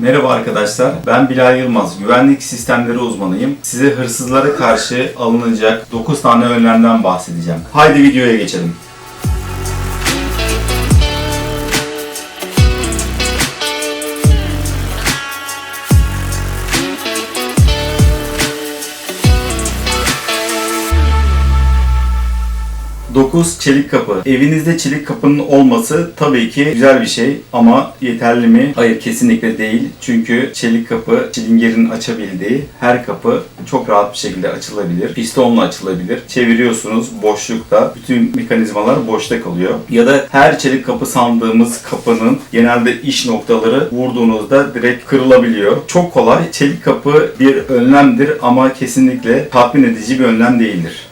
Merhaba arkadaşlar, ben Bilal Yılmaz, güvenlik sistemleri uzmanıyım. Size hırsızlara karşı alınacak 9 tane önlemden bahsedeceğim. Haydi videoya geçelim. Dokuz çelik kapı. Evinizde çelik kapının olması tabii ki güzel bir şey ama yeterli mi? Hayır kesinlikle değil. Çünkü çelik kapı çilingerin açabildiği her kapı çok rahat bir şekilde açılabilir. Pistonla açılabilir. Çeviriyorsunuz boşlukta. Bütün mekanizmalar boşta kalıyor. Ya da her çelik kapı sandığımız kapının genelde iş noktaları vurduğunuzda direkt kırılabiliyor. Çok kolay. Çelik kapı bir önlemdir ama kesinlikle tatmin edici bir önlem değildir.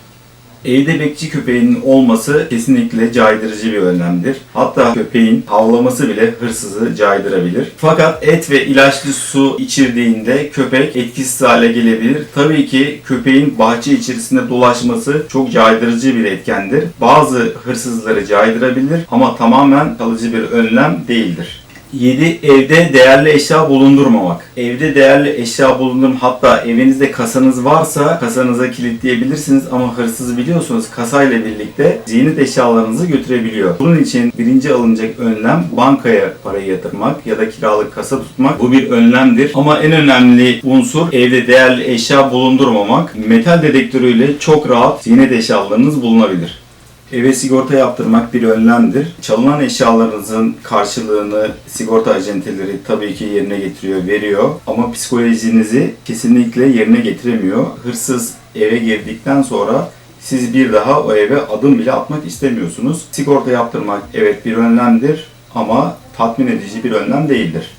Evde bekçi köpeğinin olması kesinlikle caydırıcı bir önlemdir. Hatta köpeğin havlaması bile hırsızı caydırabilir. Fakat et ve ilaçlı su içirdiğinde köpek etkisiz hale gelebilir. Tabii ki köpeğin bahçe içerisinde dolaşması çok caydırıcı bir etkendir. Bazı hırsızları caydırabilir ama tamamen kalıcı bir önlem değildir. 7. Evde değerli eşya bulundurmamak. Evde değerli eşya bulundurun hatta evinizde kasanız varsa kasanıza kilitleyebilirsiniz ama hırsız biliyorsunuz kasayla birlikte ziynet eşyalarınızı götürebiliyor. Bunun için birinci alınacak önlem bankaya parayı yatırmak ya da kiralık kasa tutmak. Bu bir önlemdir. Ama en önemli unsur evde değerli eşya bulundurmamak. Metal dedektörüyle çok rahat ziynet eşyalarınız bulunabilir. Eve sigorta yaptırmak bir önlemdir. Çalınan eşyalarınızın karşılığını sigorta acenteleri tabii ki yerine getiriyor, veriyor. Ama psikolojinizi kesinlikle yerine getiremiyor. Hırsız eve girdikten sonra siz bir daha o eve adım bile atmak istemiyorsunuz. Sigorta yaptırmak evet bir önlemdir ama tatmin edici bir önlem değildir.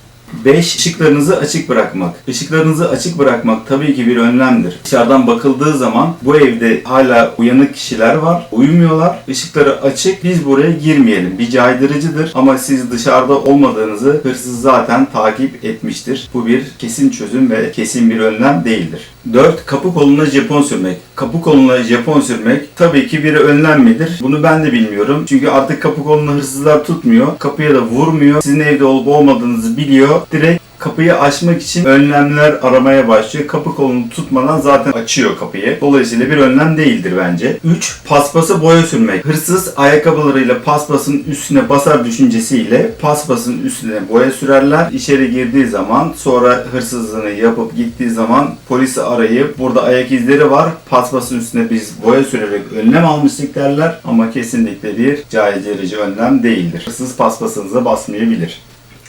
5. Işıklarınızı açık bırakmak. Işıklarınızı açık bırakmak tabii ki bir önlemdir. Dışarıdan bakıldığı zaman bu evde hala uyanık kişiler var. Uyumuyorlar. Işıkları açık. Biz buraya girmeyelim. Bir caydırıcıdır ama siz dışarıda olmadığınızı hırsız zaten takip etmiştir. Bu bir kesin çözüm ve kesin bir önlem değildir. 4. Kapı koluna Japon sürmek. Kapı koluna Japon sürmek tabii ki bir önlem midir? Bunu ben de bilmiyorum. Çünkü artık kapı koluna hırsızlar tutmuyor. Kapıya da vurmuyor. Sizin evde olup olmadığınızı biliyor. Direkt kapıyı açmak için önlemler aramaya başlıyor. Kapı kolunu tutmadan zaten açıyor kapıyı. Dolayısıyla bir önlem değildir bence. 3. Paspası boya sürmek. Hırsız ayakkabılarıyla paspasın üstüne basar düşüncesiyle paspasın üstüne boya sürerler. İçeri girdiği zaman sonra hırsızlığını yapıp gittiği zaman polisi arayıp burada ayak izleri var. Paspasın üstüne biz boya sürerek önlem almıştık derler. Ama kesinlikle bir caydırıcı önlem değildir. Hırsız paspasınıza basmayabilir.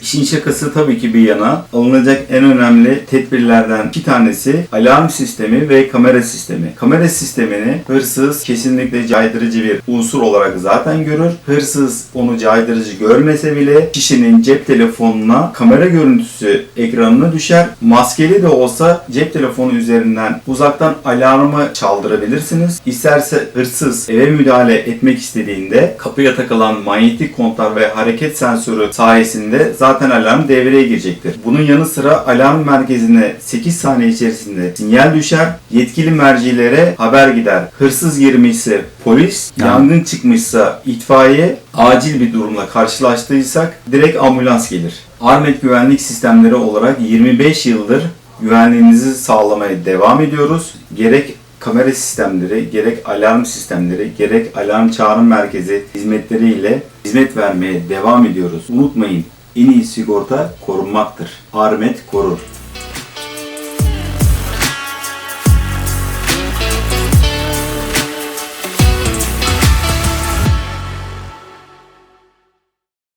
İşin şakası tabii ki bir yana alınacak en önemli tedbirlerden bir tanesi alarm sistemi ve kamera sistemi. Kamera sistemini hırsız kesinlikle caydırıcı bir unsur olarak zaten görür. Hırsız onu caydırıcı görmese bile kişinin cep telefonuna kamera görüntüsü ekranına düşer. Maskeli de olsa cep telefonu üzerinden uzaktan alarmı çaldırabilirsiniz. İsterse hırsız eve müdahale etmek istediğinde kapıya takılan manyetik kontlar ve hareket sensörü sayesinde zaten alarm devreye girecektir. Bunun yanı sıra alarm merkezine 8 saniye içerisinde sinyal düşer. Yetkili mercilere haber gider. Hırsız girmişse polis, yangın çıkmışsa itfaiye, acil bir durumla karşılaştıysak direkt ambulans gelir. Armet güvenlik sistemleri olarak 25 yıldır güvenliğinizi sağlamaya devam ediyoruz. Gerek kamera sistemleri, gerek alarm sistemleri, gerek alarm çağrı merkezi hizmetleriyle hizmet vermeye devam ediyoruz. Unutmayın en iyi sigorta korunmaktır. Armet korur.